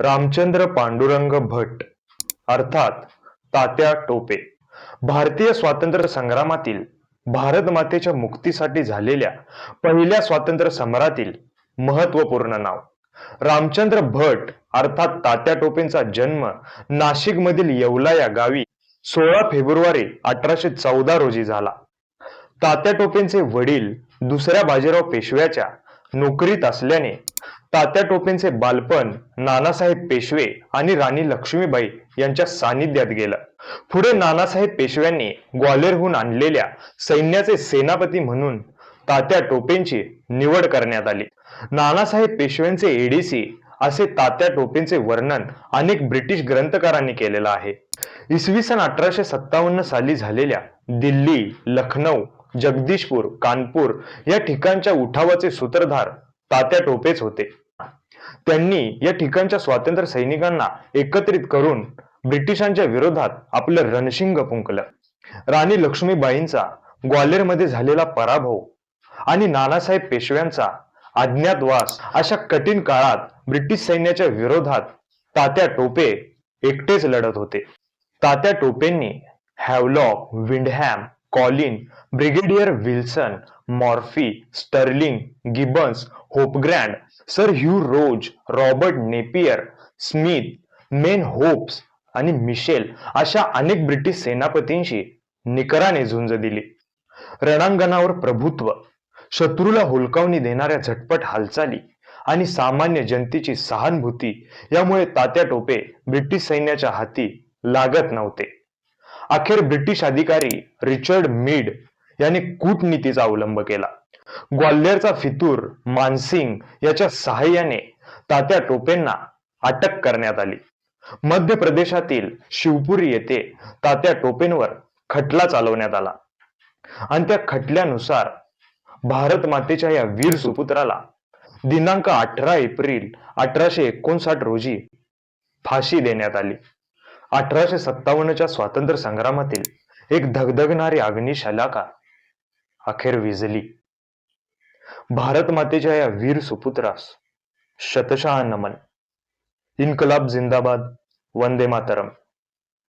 रामचंद्र पांडुरंग भट अर्थात तात्या टोपे. भारतीय स्वातंत्र्य संग्रामातील भारत मातेच्या मुक्तीसाठी झालेल्या पहिल्या स्वातंत्र्य सम्रातील महत्त्वपूर्ण नाव. रामचंद्र भट अर्थात तात्या टोपेंचा जन्म नाशिक मधील येवला या गावी सोळा फेब्रुवारी अठराशे चौदा रोजी झाला. तात्या टोपेंचे वडील दुसऱ्या बाजीराव पेशव्याच्या नोकरीत असल्याने तात्या टोपेंचे बालपण नानासाहेब पेशवे आणि राणी लक्ष्मीबाई यांच्या सानिध्यात गेलं. पुढे नानासाहेब पेशव्यांनी ग्वाल्हेरहून आणलेल्या सैन्याचे सेनापती म्हणून तात्या टोपेंची निवड करण्यात आली. नानासाहेब पेशव्यांचे एडीसी असे तात्या टोपेंचे वर्णन अनेक ब्रिटिश ग्रंथकारांनी केलेलं आहे. इसवी सन अठराशे सत्तावन्न साली झालेल्या दिल्ली लखनौ जगदीशपूर कानपूर या ठिकाणच्या उठावाचे सूत्रधार तात्या टोपेच होते. त्यांनी या ठिकाणच्या स्वातंत्र्य सैनिकांना एकत्रित करून ब्रिटिशांच्या विरोधात आपलं रणशिंग फुंकलं. राणी लक्ष्मीबाईंचा ग्वाल्हेरमध्ये झालेला पराभव आणि नानासाहेब पेशव्यांचा अज्ञातवास अशा कठीण काळात ब्रिटिश सैन्याच्या विरोधात तात्या टोपे एकटेच लढत होते. Tatya टोपेंनी Havelock Windham Colin brigadier Wilson Murphy Sterling Gibbons Hope Grant sir Hugh Rose Robert Napier Smith Mayne Hopes आणि मिशेल अशा अनेक ब्रिटिश सेनापतींशी निकराने झुंज दिली. रणांगणावर प्रभुत्व शत्रूला हुलकावणी देणाऱ्या झटपट हालचाली आणि सामान्य जनतेची सहानुभूती यामुळे तात्या टोपे ब्रिटिश सैन्याच्या हाती लागत नव्हते. अखेर ब्रिटिश अधिकारी रिचर्ड मीड यांनी कूटनीतीचा अवलंब केला. ग्वाल्हेरचा फितूर मानसिंग याच्या सहाय्याने तात्या टोपेंना अटक करण्यात आली. मध्य प्रदेशातील शिवपुरी येथे तात्या टोपेंवर खटला चालवण्यात आला. आणि त्या खटल्यानुसार भारत मातेच्या या वीर सुपुत्राला दिनांक अठरा एप्रिल अठराशे एकोणसाठ रोजी फाशी देण्यात आली. अठराशे सत्तावन्नच्या स्वातंत्र्य संग्रामातील एक धगधगणारी अग्निशलाका अखेर विजली. भारत मातेच्या या वीर सुपुत्रास शतशः नमन. इन्कलाब जिंदाबाद. वंदे मातरम.